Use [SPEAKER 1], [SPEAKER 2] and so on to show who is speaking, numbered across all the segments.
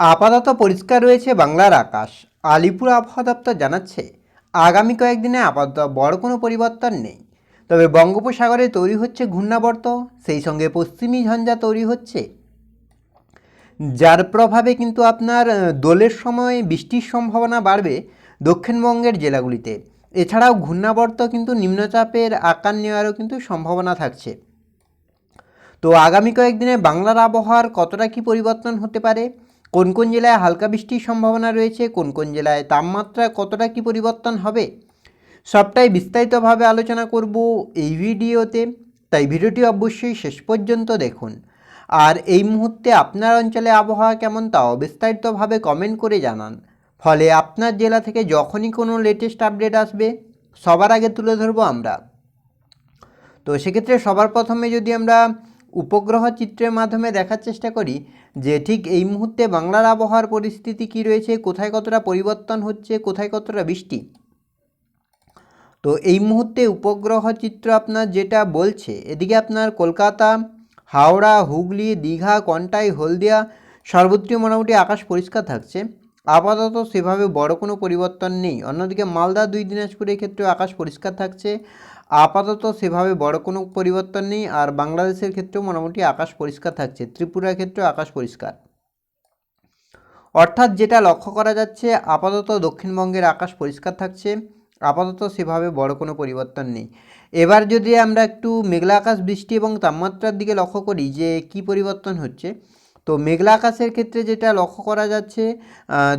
[SPEAKER 1] আপাতত পরিষ্কার রয়েছে বাংলার আকাশ। আলিপুর আবহাওয়া দপ্তর জানাচ্ছে, আগামী কয়েকদিনে আপাতত বড় কোনো পরিবর্তন নেই। তবে বঙ্গোপসাগরে তৈরি হচ্ছে ঘূর্ণাবর্ত, সেই সঙ্গে পশ্চিমী ঝঞ্ঝা তৈরি হচ্ছে। যার প্রভাবে কিন্তু আপনার দোলের সময় বৃষ্টির সম্ভাবনা বাড়বে দক্ষিণবঙ্গের জেলাগুলিতে। এছাড়াও ঘূর্ণাবর্ত কিন্তু নিম্নচাপের আকার নেওয়ারও কিন্তু সম্ভাবনা থাকছে। তো আগামী কয়েকদিনে বাংলার আবহাওয়ার কতটা কি পরিবর্তন হতে পারে? কোন কোন জেলায় হালকা বৃষ্টির সম্ভাবনা রয়েছে? কোন কোন জেলায় তাপমাত্রা কতটা কি পরিবর্তন হবে? সবটাই বিস্তারিতভাবে আলোচনা করব এই ভিডিওতে। তাই ভিডিওটি অবশ্যই শেষ পর্যন্ত দেখুন। আর এই মুহূর্তে আপনার অঞ্চলে আবহাওয়া কেমন তাও বিস্তারিতভাবে কমেন্ট করে জানান। ফলে আপনার জেলা থেকে যখনই কোনো লেটেস্ট আপডেট আসবে, সবার আগে তুলে ধরবো আমরা। তো সেক্ষেত্রে সবার প্রথমে যদি আমরা উপগ্রহ চিত্রের মাধ্যমে দেখার চেষ্টা করি যে ঠিক এই মুহূর্তে বাংলার আবহাওয়ার পরিস্থিতি কি রয়েছে, কোথায় কতটা পরিবর্তন হচ্ছে, কোথায় কতটা বৃষ্টি। তো এই মুহূর্তে উপগ্রহ চিত্র আপনার যেটা বলছে, এদিকে আপনার কলকাতা, হাওড়া, হুগলি, দীঘা, কন্টাই, হলদিয়া সর্বত্র মোটামুটি আকাশ পরিষ্কার থাকছে। আপাতত সেভাবে বড় কোনো পরিবর্তন নেই। অন্যদিকে মালদা, দুই দিনাজপুরের ক্ষেত্রে আকাশ পরিষ্কার থাকছে। আপাতত সেভাবে বড় কোনো পরিবর্তন নেই, আর বাংলাদেশের ক্ষেত্রেও মোটামুটি আকাশ পরিষ্কার থাকছে, ত্রিপুরার ক্ষেত্রেও আকাশ পরিষ্কার। অর্থাৎ যেটা লক্ষ্য করা যাচ্ছে, আপাতত দক্ষিণবঙ্গের আকাশ পরিষ্কার থাকছে, আপাতত সেভাবে বড় কোনো পরিবর্তন নেই। এবার যদি আমরা একটু মেঘলা আকাশ বৃষ্টি এবং তাপমাত্রার দিকে লক্ষ্য করি যে কি পরিবর্তন হচ্ছে, তো মেঘলা আকাশের ক্ষেত্রে যেটা লক্ষ্য করা যাচ্ছে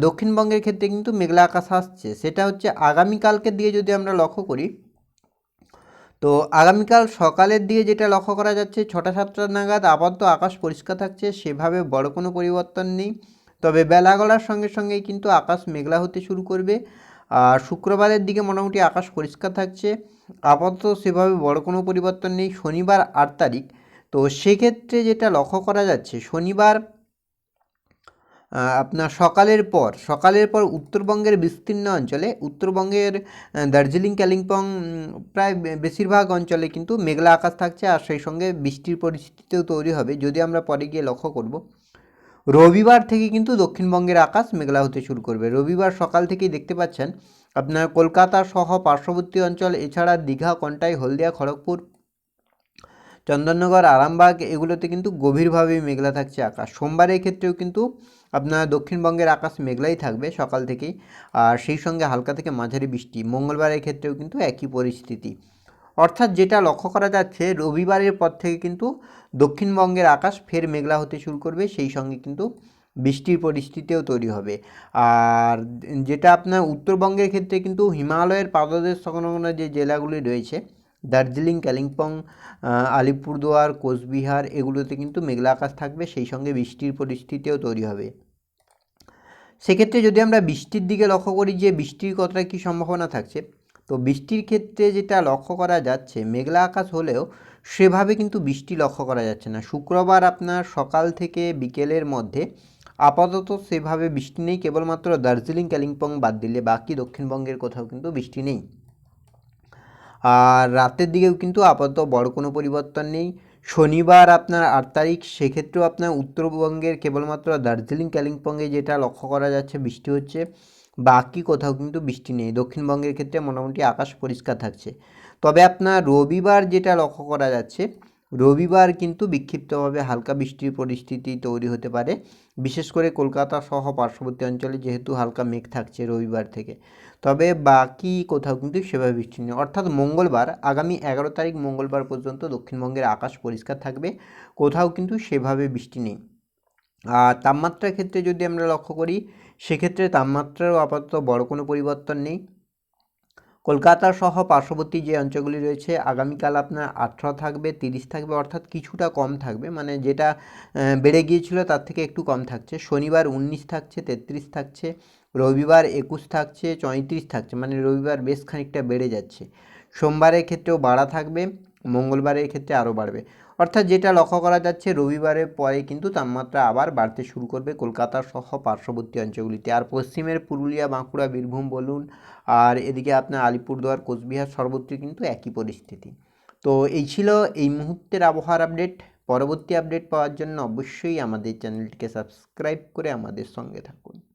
[SPEAKER 1] দক্ষিণবঙ্গের ক্ষেত্রে কিন্তু মেঘলা আকাশ আসছে। সেটা হচ্ছে আগামীকালকের দিকে যদি আমরা লক্ষ্য করি তো আগামীকাল সকালের দিকে যেটা লক্ষ্য করা যাচ্ছে, ছটা সাতটা নাগাদ আপাতত আকাশ পরিষ্কার থাকছে, সেভাবে বড় কোনো পরিবর্তন নেই। তবে বেলা গলার সঙ্গে সঙ্গেই কিন্তু আকাশ মেঘলা হতে শুরু করবে। আর শুক্রবারের দিকে মোটামুটি আকাশ পরিষ্কার থাকছে। আপাতত সেভাবে বড় কোনো পরিবর্তন নেই। শনিবার আট তারিখ। তো সেক্ষেত্রে যেটা লক্ষ্য করা যাচ্ছে, শনিবার আপনার সকালের পর সকালের পর উত্তরবঙ্গের বিস্তীর্ণ অঞ্চলে, উত্তরবঙ্গের দার্জিলিং, কালিম্পং প্রায় বেশিরভাগ অঞ্চলে কিন্তু মেঘলা আকাশ থাকছে আর সেই সঙ্গে বৃষ্টির পরিস্থিতিও তৈরি হবে, যদি আমরা পরে গিয়ে লক্ষ্য করব। রবিবার থেকে কিন্তু দক্ষিণবঙ্গের আকাশ মেঘলা হতে শুরু করবে। রবিবার সকাল থেকেই দেখতে পাচ্ছেন, আপনার কলকাতা সহ পার্শ্ববর্তী অঞ্চল, এছাড়া দীঘা, কন্টাই, হলদিয়া, খড়গপুর চন্দননগর, আরামবাগ এগুলোতে কিন্তু গভীরভাবে মেঘলা থাকছে আকাশ। সোমবারের ক্ষেত্রেও কিন্তু আপনার দক্ষিণবঙ্গের আকাশ মেঘলাই থাকবে সকাল থেকেই। আর সেই সঙ্গে হালকা থেকে মাঝারি বৃষ্টি। মঙ্গলবারের ক্ষেত্রেও কিন্তু একই পরিস্থিতি। অর্থাৎ যেটা লক্ষ্য করা যাচ্ছে, রবিবারের পর থেকে কিন্তু দক্ষিণবঙ্গের আকাশ ফের মেঘলা হতে শুরু করবে। সেই সঙ্গে কিন্তু বৃষ্টির পরিস্থিতিও তৈরি হবে। আর যেটা আপনার উত্তরবঙ্গের ক্ষেত্রে কিন্তু হিমালয়ের পাদদেশ সংলগ্ন যে জেলাগুলি রয়েছে দার্জিলিং, কালিম্পং আলিপুরদুয়ার, কোচবিহার এগুলোতে কিন্তু মেঘলা আকাশ থাকবে, সেই সঙ্গে বৃষ্টির পরিস্থিতিও তৈরি হবে। সেক্ষেত্রে যদি আমরা বৃষ্টির দিকে লক্ষ্য করি যে বৃষ্টির কতটা কী সম্ভাবনা থাকছে, তো বৃষ্টির ক্ষেত্রে যেটা লক্ষ্য করা যাচ্ছে, মেঘলা আকাশ হলেও সেভাবে কিন্তু বৃষ্টি লক্ষ্য করা যাচ্ছে না। শুক্রবার আপনার সকাল থেকে বিকেলের মধ্যে আপাতত সেভাবে বৃষ্টি নেই, কেবলমাত্র দার্জিলিং, কালিম্পং বাদ দিলে বাকি দক্ষিণবঙ্গের কোথাও কিন্তু বৃষ্টি নেই। আর রাতের দিকেও কিন্তু আপাতত বড় কোনো পরিবর্তন নেই। শনিবার আপনার আট তারিখ, সেক্ষেত্রেও আপনার উত্তরবঙ্গের কেবলমাত্র দার্জিলিং, কালিম্পংয়ে যেটা লক্ষ্য করা যাচ্ছে বৃষ্টি হচ্ছে, বাকি কোথাও কিন্তু বৃষ্টি নেই। দক্ষিণবঙ্গের ক্ষেত্রে মোটামুটি আকাশ পরিষ্কার থাকছে। তবে আপনার রবিবার যেটা লক্ষ্য করা যাচ্ছে রবিবার কিন্তু বিক্ষিপ্তভাবে হালকা বৃষ্টির পরিস্থিতি তৈরি হতে পারে। বিশেষ করে কলকাতা সহ পার্শ্ববর্তী অঞ্চলে যেহেতু হালকা মেঘ থাকছে রবিবার থেকে। তবে বাকি কোথাও কিন্তু সেভাবে বৃষ্টি নেই। অর্থাৎ মঙ্গলবার, আগামী এগারো তারিখ মঙ্গলবার পর্যন্ত দক্ষিণবঙ্গের আকাশ পরিষ্কার থাকবে। কোথাও কিন্তু সেভাবে বৃষ্টি নেই। আর তাপমাত্রার ক্ষেত্রে যদি আমরা লক্ষ্য করি, সেক্ষেত্রে তাপমাত্রারও আপাতত বড় কোনো পরিবর্তন নেই। কলকাতা সহ পার্শ্ববর্তী যে অঞ্চলগুলি রয়েছে, আগামীকাল আপনার আঠেরো থাকবে, তিরিশ থাকবে, অর্থাৎ কিছুটা কম থাকবে। মানে যেটা বেড়ে গিয়েছিল তার থেকে একটু কম থাকছে। শনিবার উনিশ থাকছে, তেত্রিশ থাকছে, রবিবার একুশ থাকছে, চৌত্রিশ থাকছে। মানে রবিবার বেশ খানিকটা বেড়ে যাচ্ছে। সোমবারের ক্ষেত্রেও বাড়া থাকবে। মঙ্গলবারের ক্ষেত্রে আরও বাড়বে। অর্থাৎ যেটা লক্ষ্য করা যাচ্ছে, রবিবারের পরে কিন্তু তাপমাত্রা আবার বাড়তে শুরু করবে কলকাতা সহ পার্শ্ববর্তী অঞ্চলগুলিতে। আর পশ্চিমের পুরুলিয়া, বাঁকুড়া, বীরভূম বলুন, আর এদিকে আপনার আলিপুরদুয়ার, কোচবিহার সর্বত্র কিন্তু একই পরিস্থিতি। তো এই ছিল এই মুহূর্তের আবহাওয়ার আপডেট। পরবর্তী আপডেট পাওয়ার জন্য অবশ্যই আমাদের চ্যানেলটিকে সাবস্ক্রাইব করে আমাদের সঙ্গে থাকুন।